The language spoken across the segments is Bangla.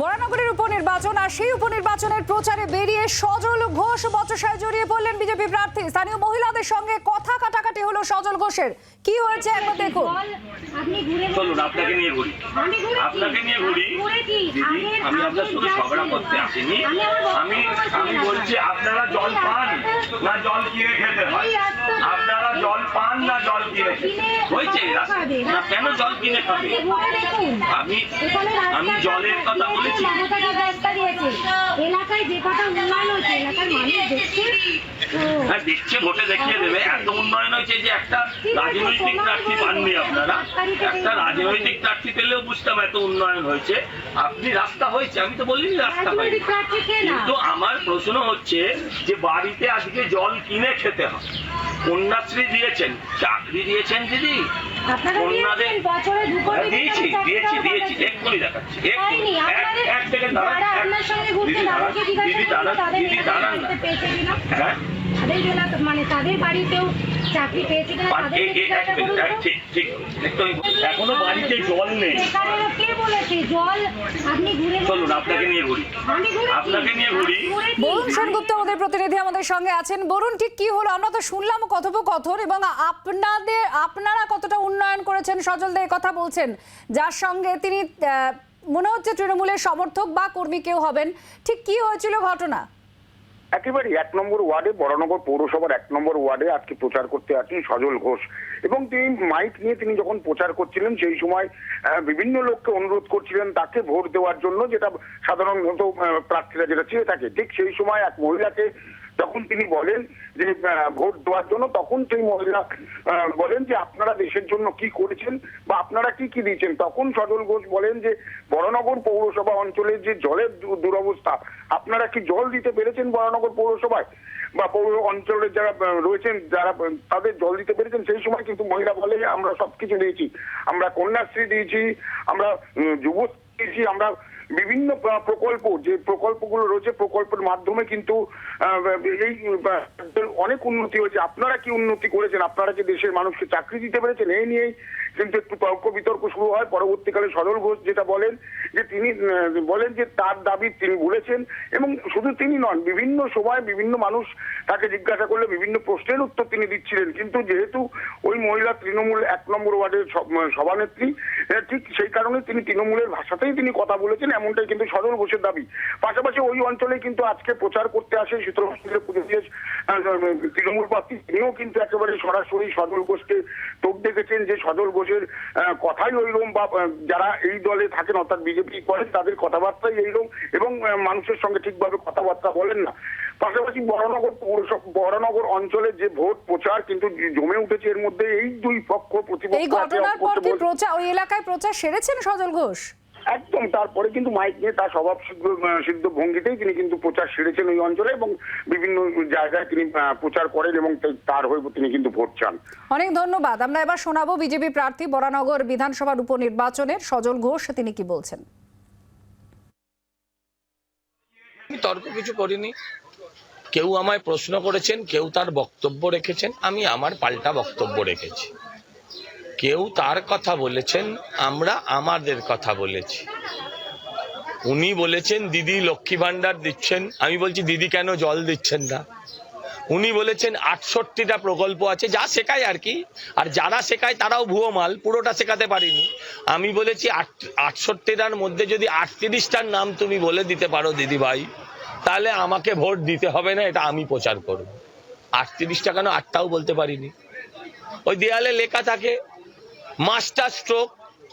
বরানগরের উপনির্বাচন আর সেই উপনির্বাচনের প্রচারে বেরিয়ে সজল ঘোষ বচসায় জড়িয়ে পড়লেন বিজেপি প্রার্থী। স্থানীয় মহিলাদের সঙ্গে কথা কাটাকাটি হলো সজল ঘোষের। কি হয়েছে একবার দেখুন। আপনি ঘুরে চলুন আপনাকে নিয়ে ঘুরি। আমি ঘুরে আপনাকে নিয়ে ঘুরি। ঘুরে দিদি আমি আপনার সাথে ঝগড়া করতে আসিনি। আমি আমি বলছি আপনারা জল পান না জল কিনে খেতে হয়। জল পান না জল কিনে হয়েছে না কেন জল কিনে খাবে। আমি আমি জলের কথা বলেছি। এলাকায় যে কটা উন্নয়ন হয়েছে এলাকার মানুষ দেখছে তো হ্যাঁ দেখছে ভোটে দেখিয়ে দেবে। এত উন্নয়ন হয়েছে যে একটা রাজনৈতিক প্রার্থী পাননি আপনারা। একটা রাজনৈতিক প্রার্থী পেলেও বুঝতাম এত উন্নয়ন হয়েছে। আপনি রাস্তা হয়েছে আমি তো বলিনি রাস্তা হয়নি। কিন্তু আমার প্রশ্ন হচ্ছে যে বাড়িতে আজকে জল কিনে খেতে হয়? কন্যাশ্রী দিয়েছেন চাকরি দিয়েছেন দিদি। কন্যাদের হ্যাঁ, দিয়েছি দিয়েছি দিয়েছি এক্ষুনি দেখাচ্ছি দিদি দাঁড়ান দিদি দাঁড়ান দিদি দাঁড়ান না চাকরি পেয়েছে কিনা? হ্যাঁ তাদের জন্য মানে তাদের বাড়িতেও চাকরি পেয়েছে কিনা একটু এখনও বাড়িতে জল নেই। কে বলেছে? জল আপনি ঘুরে চলুন আপনাকে নিয়ে ঘুরি। আমি। আপনাকে নিয়ে ঘুরি। বরুণ সেনগুপ্ত আমাদের প্রতিনিধি আমাদের সঙ্গে আছেন। বরুণ ঠিক কি হলো? আমরা তো শুনলাম কথোপকথন এবং আপনাদের আপনারা কতটা উন্নয়ন করেছেন সজলদের কথা বলছেন। যার সঙ্গে তিনি মনে হচ্ছে তৃণমূলের সমর্থক বা কর্মী কেউ হবেন। ঠিক কি হয়েছিল ঘটনা? একেবারে এক নম্বর ওয়ার্ডে, বড়নগর পৌরসভার এক নম্বর ওয়ার্ডে আজকে প্রচার করতে আসেন সজল ঘোষ। এবং তিনি মাইক নিয়ে তিনি যখন প্রচার করছিলেন, সেই সময় বিভিন্ন লোককে অনুরোধ করছিলেন তাকে ভোট দেওয়ার জন্য, যেটা সাধারণত প্রার্থীরা যেটা চেয়ে থাকে। ঠিক সেই সময় এক মহিলাকে যখন তিনি বলেন যে ভোট দেওয়ার জন্য তখন সেই মহিলা বলেন যে আপনারা দেশের জন্য কি করেছেন বা আপনারা কি কি দিয়েছেন। তখন সজল ঘোষ বলেন যে, বড়নগর পৌরসভা অঞ্চলের যে জলের দুরবস্থা, আপনারা কি জল দিতে পেরেছেন বড়নগর পৌরসভায়? বা পৌর অঞ্চলের যারা রয়েছেন, যারা, তাদের জল দিতে পেরেছেন? সেই সময় কিন্তু মহিলা বলে, আমরা সবকিছু দিয়েছি। আমরা কন্যাশ্রী দিয়েছি, আমরা যুবশ্রী দিয়েছি, আমরা বিভিন্ন প্রকল্প, যে প্রকল্পগুলো রয়েছে, প্রকল্পের মাধ্যমে কিন্তু এই অনেক উন্নতি হয়েছে। আপনারা কি উন্নতি করেছেন? আপনারা কি দেশের মানুষকে চাকরি দিতে পেরেছেন? এই নিয়েই কিন্তু একটু তর্ক বিতর্ক শুরু হয়। পরবর্তীকালে সরল ঘোষ যেটা বলেন, যে তিনি বলেন যে তার দাবি তিনি বলেছেন এবং শুধু তিনি নন, বিভিন্ন সময় বিভিন্ন মানুষ তাকে জিজ্ঞাসা করলে বিভিন্ন প্রশ্নের উত্তর তিনি দিচ্ছিলেন। কিন্তু যেহেতু ওই মহিলা তৃণমূল এক নম্বর ওয়ার্ডের সভানেত্রী ঠিক সেই কারণে তিনি তৃণমূলের ভাষাতেই তিনি কথা বলেছেন, এমনটাই কিন্তু সজল ঘোষের দাবি। পাশাপাশি ওই অঞ্চলে কিন্তু আজকে প্রচার করতে আসে সূত্রভাষীদের প্রদেশ তৃণমূল প্রার্থী তিনিও কিন্তু একেবারে সরাসরি সজল ঘোষকে তোপ দেখেছেন যে সজল ঘোষের কথাই ওইরকম বা যারা এই দলে থাকেন, অর্থাৎ বিজেপি করেন, তাদের কথাবার্তাই এইরকম এবং মানুষের সঙ্গে ঠিকভাবে কথাবার্তা বলেন না। পাশাপাশি বড়নগর পৌরসভা বড়নগর অঞ্চলে যে ভোট প্রচার কিন্তু জমে উঠেছে এর মধ্যে এই দুই পক্ষ প্রতিপক্ষ এই ঘটনার পর কি প্রচার ওই এলাকায় প্রচার সেরেছেন সজল ঘোষ? একদম তারপরে কিন্তু মাইক নিয়ে তার স্বভাব সিদ্ধ ভঙ্গিতেই তিনি কিন্তু প্রচার সেরেছেন ওই অঞ্চলে এবং বিভিন্ন জায়গায় তিনি প্রচার করেন এবং তার হয়ে তিনি কিন্তু ভোট চান। অনেক ধন্যবাদ। আমরা এবার শোনাবো বিজেপি প্রার্থী বরানগর বিধানসভার উপনির্বাচনের সজল ঘোষ তিনি কি বলছেন? আমি তর্ক কিছু করিনি। কেউ আমায় প্রশ্ন করেছেন, কেউ তার বক্তব্য রেখেছেন, আমি আমার পাল্টা বক্তব্য রেখেছি। কেউ তার কথা বলেছেন, আমরা আমাদের কথা বলেছি। উনি বলেছেন, দিদি, লক্ষ্মী ভাণ্ডার দিচ্ছেন। আমি বলছি, দিদি, কেন জল দিচ্ছেন না? উনি বলেছেন, আটষট্টিটা প্রকল্প আছে, যা শেখায় আর কি। আর যারা শেখায়, তারাও ভুয়ো মাল, পুরোটা শেখাতে পারিনি। আমি বলেছি, আট, আটষট্টিটার মধ্যে যদি আটত্রিশটার নাম তুমি বলে দিতে পারো দিদি ভাই তাহলে আমাকে ভোট দিতে হবে না, এটা আমি প্রচার করব। আটত্রিশটা কেন আটটাও বলতে পারিনি। ওই দেয়ালে লেখা থাকে, মাস্টার স্ট্রোক।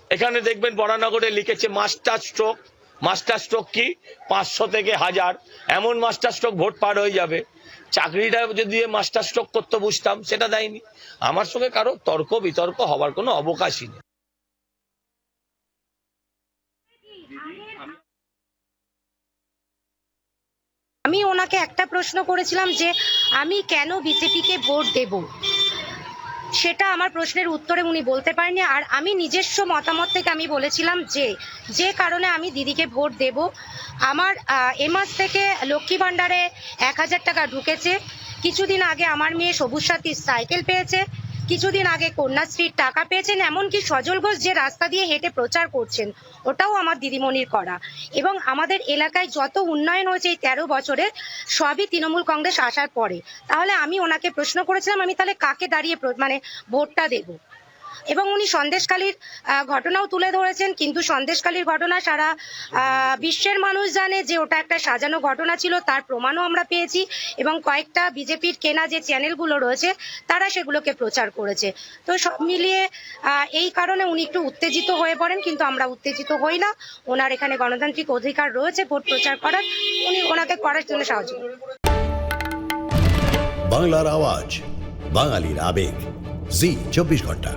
এখানে দেখবেন বরানগরে লিখেছে, মাস্টার স্ট্রোক। মাস্টার স্ট্রোক কি? পাঁচশো থেকে হাজার। এমন মাস্টার স্ট্রোক ভোট পার হয়ে যাবে। চাকরিটা যদি মাস্টার স্ট্রোক করতে বুঝতাম, সেটা দেয়নি। আমার সঙ্গে কারও তর্ক বিতর্ক হওয়ার কোনো অবকাশই নেই। আমি ওনাকে একটা প্রশ্ন করেছিলাম যে আমি কেন বিজেপিকে ভোট দেব? সেটা আমার প্রশ্নের উত্তরে উনি বলতে পারেনি আর আমি নিজস্ব মতামত থেকে আমি বলেছিলাম যে যে কারণে আমি দিদিকে ভোট দেব, আমার এ মাস থেকে লক্ষ্মী ভাণ্ডারে এক হাজার টাকা ঢুকেছে। কিছুদিন আগে আমার মেয়ে সবুজ সাথী সাইকেল পেয়েছে। কিছুদিন আগে কন্যাশ্রীর টাকা পেয়েছেন এমনকি সজল ঘোষ যে রাস্তা দিয়ে হেঁটে প্রচার করছেন, ওটাও আমার দিদিমণির করা। এবং আমাদের এলাকায় যত উন্নয়ন হয়েছে এই তেরো বছরের, সবই তৃণমূল কংগ্রেস আসার পরে। তাহলে আমি ওনাকে প্রশ্ন করেছিলাম, আমি তাহলে কাকে দাঁড়িয়ে মানে ভোটটা দেবো? এবং উনি সন্দেশকালীর ঘটনাও তুলে ধরেছেন। কিন্তু সন্দেশকালীর ঘটনা সারা বিশ্বের মানুষ জানে যে ওটা একটা সাজানো ঘটনা ছিল, তার প্রমাণও আমরা পেয়েছি এবং কয়েকটা বিজেপির কেনা যে চ্যানেলগুলো রয়েছে, তারা সেগুলোকে প্রচার করেছে। তো সব মিলিয়ে এই কারণে উনি একটু উত্তেজিত হয়ে পড়েন, কিন্তু আমরা উত্তেজিত হই না। ওনার এখানে গণতান্ত্রিক অধিকার রয়েছে, ভোট প্রচার করার। উনি ওনাকে করার জন্য সাহায্য। বাংলার আওয়াজ, বাঙালির আবেগ। জি, চব্বিশ ঘণ্টা।